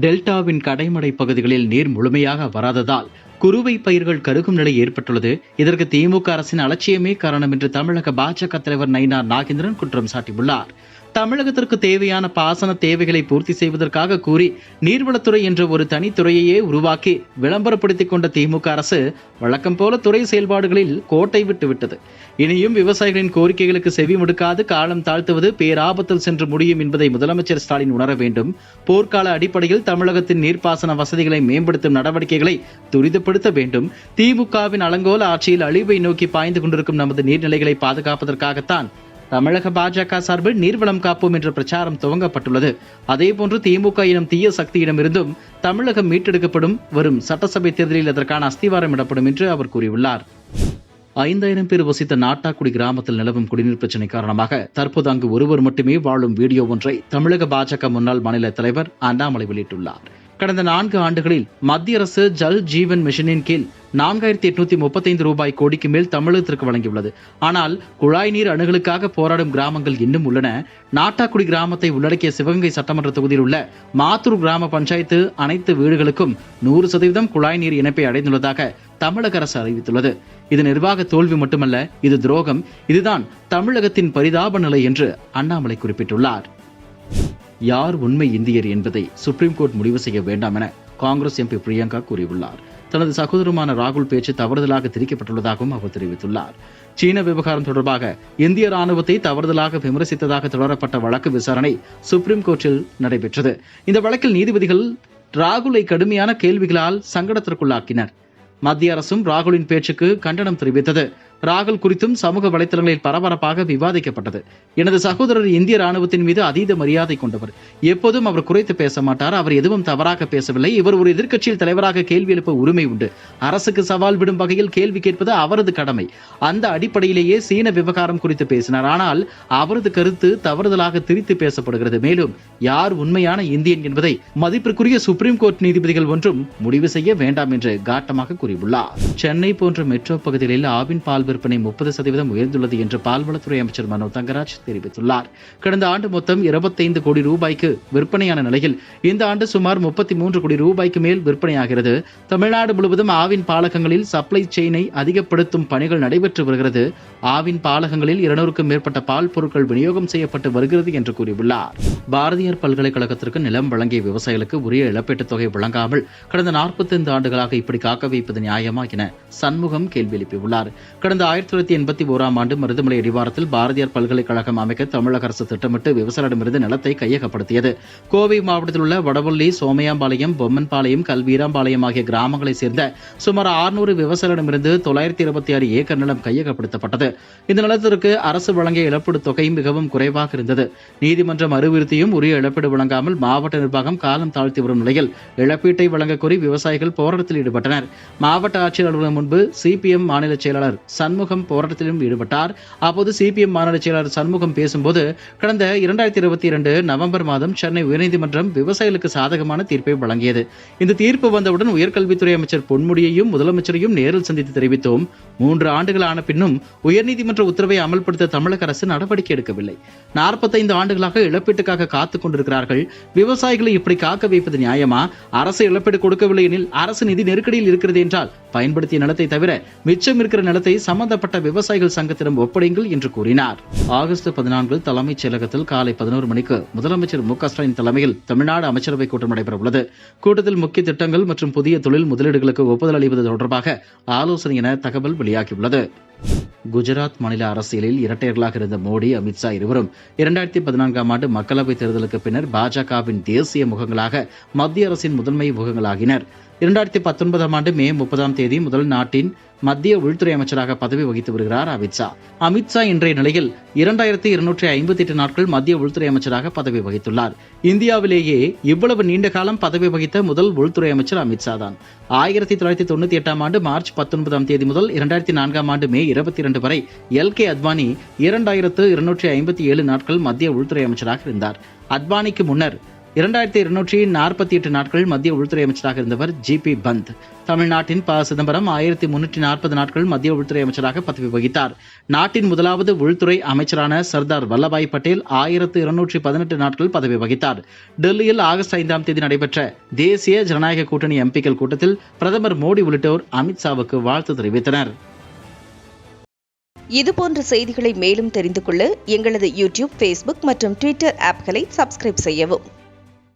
டெல்டாவின் கடைமடை பகுதிகளில் நீர் முழுமையாக வராததால் குறுவை பயிர்கள் கருகும் நிலை ஏற்பட்டுள்ளது. இதற்கு திமுக அரசின் அலட்சியமே காரணம் என்று தமிழக பாஜக தலைவர் நயினார் நாகேந்திரன் குற்றம் சாட்டியுள்ளார். தமிழகத்திற்கு தேவையான பாசன தேவைகளை பூர்த்தி செய்வதற்காக கூறி நீர்வளத்துறை என்ற ஒரு தனித்துறையையே உருவாக்கி விளம்பரப்படுத்திக் கொண்ட திமுக அரசு வழக்கம் போல துறை செயல்பாடுகளில் கோட்டை விட்டுவிட்டது இனியும் விவசாயிகளின் கோரிக்கைகளுக்கு செவி முடுக்காது காலம் தாழ்த்துவது பேராபத்தில் சென்று முடியும் என்பதை முதலமைச்சர் ஸ்டாலின் உணர வேண்டும். போர்க்கால அடிப்படையில் தமிழகத்தின் நீர்ப்பாசன வசதிகளை மேம்படுத்தும் நடவடிக்கைகளை துரிதப்படுத்த வேண்டும். திமுகவின் அலங்கோல ஆட்சியில் அழிவை நோக்கி பாய்ந்து கொண்டிருக்கும் நமது நீர்நிலைகளை பாதுகாப்பதற்காகத்தான் தமிழக பாஜக சார்பில் நீர்வளம் காப்போம் என்ற பிரச்சாரம் துவங்கப்பட்டுள்ளது. அதேபோன்று திமுக எனும் தீய சக்தியிடமிருந்தும் தமிழகம் மீட்டெடுக்கப்படும் வரும் சட்டசபை தேர்தலில் அதற்கான அஸ்திவாரம் இடப்படும் என்று அவர் கூறியுள்ளார். ஐந்தாயிரம் பேர் வசித்த நாட்டாக்குடி கிராமத்தில் நிலவும் குடிநீர் பிரச்சினை காரணமாக தற்போது அங்கு ஒருவர் மட்டுமே வாழும் வீடியோ ஒன்றை தமிழக பாஜக முன்னாள் மாநில தலைவர் அண்ணாமலை வெளியிட்டுள்ளார். கடந்த நான்கு ஆண்டுகளில் மத்திய அரசு ஜல் ஜீவன் மிஷனின் கீழ் நான்காயிரத்தி எட்நூத்தி முப்பத்தைந்து ரூபாய் கோடிக்கு மேல் தமிழகத்திற்கு வழங்கியுள்ளது. ஆனால் குழாய் நீர் அணுகளுக்காக போராடும் கிராமங்கள் இன்னும் உள்ளன. நாட்டாக்குடி கிராமத்தை உள்ளடக்கிய சிவகங்கை சட்டமன்ற தொகுதியில் உள்ள மாத்தூர் கிராம பஞ்சாயத்து அனைத்து வீடுகளுக்கும் நூறு சதவீதம் குழாய் நீர் இணைப்பை அடைந்துள்ளதாக தமிழக அரசு அறிவித்துள்ளது. இது நிர்வாக தோல்வி மட்டுமல்ல இது துரோகம். இதுதான் தமிழகத்தின் பரிதாப நிலை என்று அண்ணாமலை குறிப்பிட்டுள்ளார். யார் உண்மை இந்தியர் என்பதை சுப்ரீம் கோர்ட் முடிவு செய்ய வேண்டாம் என காங்கிரஸ் எம்பி பிரியங்கா கூறியுள்ளார். தனது சகோதரமான ராகுல் பேச்சு தவறுதலாக திரிக்கப்பட்டுள்ளதாகவும் அவர் தெரிவித்துள்ளார். சீன விவகாரம் தொடர்பாக இந்திய ராணுவத்தை தவறுதலாக விமர்சித்ததாக தொடரப்பட்ட வழக்கு விசாரணை சுப்ரீம் கோர்ட்டில் நடைபெற்றது. இந்த வழக்கில் நீதிபதிகள் ராகுலை கடுமையான கேள்விகளால் சங்கடத்திற்குள்ளாக்கினர். மத்திய அரசும் ராகுலின் பேச்சுக்கு கண்டனம் தெரிவித்தது. ராகுல் குறித்தும் சமூக வலைதளங்களில் பரபரப்பாக விவாதிக்கப்பட்டது. எனது சகோதரர் இந்திய ராணுவத்தின் மீது அதீத மரியாதை கொண்டவர். எப்போதும் அவர் குறைத்து பேச மாட்டார் அவர் எதுவும் தவறாக பேசவில்லை. இவர் ஒரு எதிர்க்கட்சியில் தலைவராக கேள்வி எழுப்ப உரிமை உண்டு. அரசுக்கு சவால் விடும் வகையில் கேள்வி கேட்பது அவரது கடமை. அந்த அடிப்படையிலேயே சீன விவகாரம் குறித்து பேசினார். ஆனால் அவரது கருத்து தவறுதலாக திரித்து பேசப்படுகிறது. மேலும் யார் உண்மையான இந்தியன் என்பதை மதிப்பிற்குரிய சுப்ரீம் கோர்ட் நீதிபதிகள் ஒன்றும் முடிவு செய்ய வேண்டாம் என்று காட்டமாக கூறியுள்ளார். சென்னை போன்ற மெட்ரோ பகுதிகளில் ஆவின் பால் விற்பனை முப்பது சதவீதம் உயர்ந்துள்ளது என்று பால்வளத்துறை அமைச்சர் மனோ தங்கராஜ் தெரிவித்துள்ளார். கடந்த ஆண்டு மொத்தம் இருபத்தைந்து கோடி ரூபாய்க்கு விற்பனையான நிலையில் இந்த ஆண்டு சுமார் முப்பத்தி மூன்று கோடி ரூபாய்க்கு மேல் விற்பனையாகிறது. தமிழ்நாடு முழுவதும் ஆவின் பாலகங்களில் சப்ளை செயினை அதிகப்படுத்தும் பணிகள் நடைபெற்று வருகிறது. ஆவின் பாலகங்களில் இருநூறுக்கும் மேற்பட்ட பால் பொருட்கள் விநியோகம் செய்யப்பட்டு வருகிறது என்று கூறியுள்ளார். பாரதியார் பல்கலைக்கழகத்திற்கு நிலம் வழங்கிய விவசாயிகளுக்கு உரிய இழப்பீட்டுத் தொகை வழங்காமல் கடந்த நாற்பத்தைந்து ஆண்டுகளாக இப்படி காக்க வைப்பது நியாயமா என சண்முகம் கேள்வி எழுப்பியுள்ளார். கடந்த கடந்த ஆயிரத்தி தொள்ளாயிரத்தி எண்பத்தி ஓராம் ஆண்டு மருதமலை அடிவாரத்தில் பாரதியார் பல்கலைக்கழகம் அமைக்க தமிழக அரசு திட்டமிட்டு விவசாயிடமிருந்து நிலத்தை கையகப்படுத்தியது. கோவை மாவட்டத்தில் உள்ள வடவள்ளி சோமையாம்பாளையம் பொம்மன்பாளையம் கல்வீராம்பாளையம் ஆகிய கிராமங்களைச் சேர்ந்த சுமார் ஆறுநூறு விவசாயிடமிருந்து தொள்ளாயிரத்தி இருபத்தி ஆறு ஏக்கர் நிலம் கையகப்படுத்தப்பட்டது. இந்த நிலத்திற்கு அரசு வழங்கிய இழப்பீடு தொகை மிகவும் குறைவாக இருந்தது. நீதிமன்றம் அறிவுறுத்தியும் உரிய இழப்பீடு வழங்காமல் மாவட்ட நிர்வாகம் காலம் தாழ்த்தி வரும் நிலையில் இழப்பீட்டை வழங்கக்கோரி விவசாயிகள் போராட்டத்தில் ஈடுபட்டனர். மாவட்ட ஆட்சியர் அலுவலகம் முன்பு சிபிஎம் மாநில செயலாளர் சண்முகம் போராட்டத்திலும் ஈடுபட்டார். அப்போது சிபிஎம் மாநில செயலாளர் சண்முகம் பேசும்போது கடந்த இரண்டாயிரத்தி இருபத்தி இரண்டு நவம்பர் மாதம் சென்னை உயர்நீதிமன்றம் விவசாயிகளுக்கு சாதகமான தீர்ப்பை வழங்கியது. இந்த தீர்ப்பு வந்தவுடன் உயர்கல்வித்துறை அமைச்சர் பொன்முடியையும் முதலமைச்சரையும் நேரில் சந்தித்து தெரிவித்தோம். மூன்று ஆண்டுகள் ஆன பின்னும் உயர்நீதிமன்ற உத்தரவை அமல்படுத்த தமிழக அரசு நடவடிக்கை எடுக்கவில்லை. நாற்பத்தைந்து ஆண்டுகளாக இழப்பீட்டுக்காக காத்துக் கொண்டிருக்கிறார்கள். விவசாயிகளை இப்படி காக்க வைப்பது நியாயமா? அரசு இழப்பீடு கொடுக்கவில்லை எனில் அரசு நிதி நெருக்கடியில் இருக்கிறது என்றால் பயன்படுத்திய நிலத்தை தவிர மிச்சம் இருக்கிற நிலத்தை சம சம்பந்தப்பட்ட விவசாயிகள் சங்கத்திடம் ஒப்படைங்கள் என்று கூறினார். ஆகஸ்ட் பதினான்கில் தலைமைச் செயலகத்தில் காலை பதினோரு மணிக்கு முதலமைச்சர் மு ஸ்டாலின் தலைமையில் தமிழ்நாடு அமைச்சரவைக் கூட்டம் நடைபெற உள்ளது கூட்டத்தில் முக்கிய திட்டங்கள் மற்றும் புதிய தொழில் முதலீடுகளுக்கு ஒப்புதல் அளிப்பது தொடர்பாக ஆலோசனை என தகவல் வெளியாகியுள்ளது. குஜராத் மாநில அரசியலில் இரட்டையர்களாக இருந்த மோடி அமித்ஷா இருவரும் இரண்டாயிரத்தி பதினான்காம் ஆண்டு மக்களவைத் தேர்தலுக்கு பின்னர் பாஜகவின் தேசிய முகங்களாக மத்திய அரசின் முதன்மை முகங்களாகினர். இரண்டாயிரத்தி பத்தொன்பதாம் ஆண்டு மே முப்பதாம் தேதி முதல் நாட்டின் மத்திய உள்துறை அமைச்சராக பதவி வகித்து வருகிறார் அமித்ஷா அமித்ஷா இன்றைய நிலையில் இரண்டாயிரத்தி இருநூற்றி ஐம்பத்தி எட்டு நாட்கள் மத்திய உள்துறை அமைச்சராக பதவி வகித்துள்ளார். இந்தியாவிலேயே இவ்வளவு நீண்ட காலம் பதவி வகித்த முதல் உள்துறை அமைச்சர் அமித்ஷா தான். ஆயிரத்தி தொள்ளாயிரத்தி தொண்ணூத்தி எட்டாம் ஆண்டு மார்ச் பத்தொன்பதாம் தேதி முதல் இரண்டாயிரத்தி நான்காம் ஆண்டு மே இருபத்தி இரண்டு வரை எல். கே. அத்வானி இரண்டாயிரத்து இருநூற்றி ஐம்பத்தி ஏழு நாட்கள் மத்திய உள்துறை அமைச்சராக இருந்தார். அத்வானிக்கு முன்னர் இரண்டாயிரத்தி இருநூற்றி நாற்பத்தி எட்டு நாட்கள் மத்திய உள்துறை அமைச்சராக இருந்தவர் ஜி பி பந்த். தமிழ்நாட்டின் ப. சிதம்பரம் ஆயிரத்தி முன்னூற்றி நாற்பது நாட்கள் மத்திய உள்துறை அமைச்சராக பதவி வகித்தார். நாட்டின் முதலாவது உள்துறை அமைச்சரான சர்தார் வல்லபாய் பட்டேல் ஆயிரத்து இருநூற்றி பதினெட்டு நாட்கள் பதவி வகித்தார். டெல்லியில் ஆகஸ்ட் ஐந்தாம் தேதி நடைபெற்ற தேசிய ஜனநாயக கூட்டணி எம்பிக்கள் கூட்டத்தில் பிரதமர் மோடி உள்ளிட்டோர் அமித்ஷாவுக்கு வாழ்த்து தெரிவித்தனர். இதுபோன்ற செய்திகளை மேலும் தெரிந்து கொள்ள எங்களது யூடியூப் ஃபேஸ்புக் மற்றும் ட்விட்டர் ஆப்களை சப்ஸ்கிரைப் செய்யவும்.